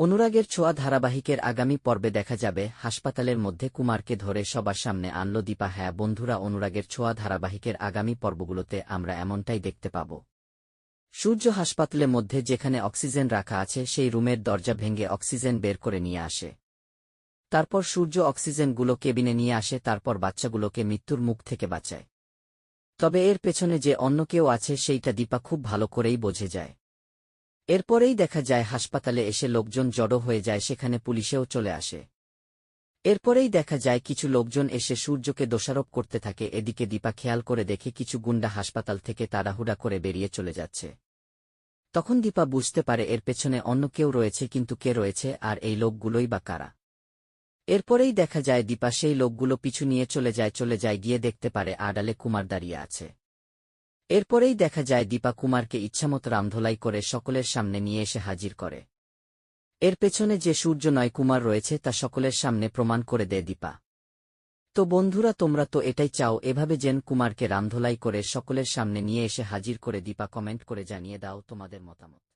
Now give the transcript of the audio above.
অনুরাগের ছোঁয়া ধারাবাহিকের আগামী পর্বে দেখা যাবে, হাসপাতালের মধ্যে কুমারকে ধরে সবার সামনে আনল দীপা হ্যাঁ বন্ধুরা, অনুরাগের ছোঁয়া ধারাবাহিকের আগামী পর্বগুলোতে আমরা এমনটাই দেখতে পাব। সূর্য হাসপাতালের মধ্যে যেখানে অক্সিজেন রাখা আছে, সেই রুমের দরজা ভেঙে অক্সিজেন বের করে নিয়ে আসে। তারপর সূর্য অক্সিজেনগুলো কেবিনে নিয়ে আসে, তারপর বাচ্চাগুলোকে মৃত্যুর মুখ থেকে বাঁচায়। তবে এর পেছনে যে অন্য কেউ আছে, সেইটা দীপা খুব ভালো করেই বোঝে যায়। এরপরেই দেখা যায় হাসপাতালে এসে লোকজন জড়ো হয়ে যায়, সেখানে পুলিশেও চলে আসে। এরপরেই দেখা যায় কিছু লোকজন এসে সূর্যকে দোষারোপ করতে থাকে। এদিকে দীপা খেয়াল করে দেখে কিছু গুন্ডা হাসপাতাল থেকে তাড়াহুড়া করে বেরিয়ে চলে যাচ্ছে। তখন দীপা বুঝতে পারে এর পেছনে অন্য কেউ রয়েছে, কিন্তু কে রয়েছে আর এই লোকগুলোই বা কারা। এরপরেই দেখা যায় দীপা সেই লোকগুলো পিছু নিয়ে চলে যায় চলে যায়, গিয়ে দেখতে পারে আড়ালে কুমার দাঁড়িয়ে আছে। এরপরেই দেখা যায় দীপা কুমারকে ইচ্ছামত রামধোলাই করে সকলের সামনে নিয়ে এসে হাজির করে। এর পেছনে যে সূর্য নয় কুমার রয়েছে তা সকলের সামনে প্রমাণ করে দেয় দীপা। তো বন্ধুরা, তোমরা তো এটাই চাও, এভাবে যেন কুমারকে রামধোলাই করে সকলের সামনে নিয়ে এসে হাজির করে দীপা কমেন্ট করে জানিয়ে দাও তোমাদের মতামত।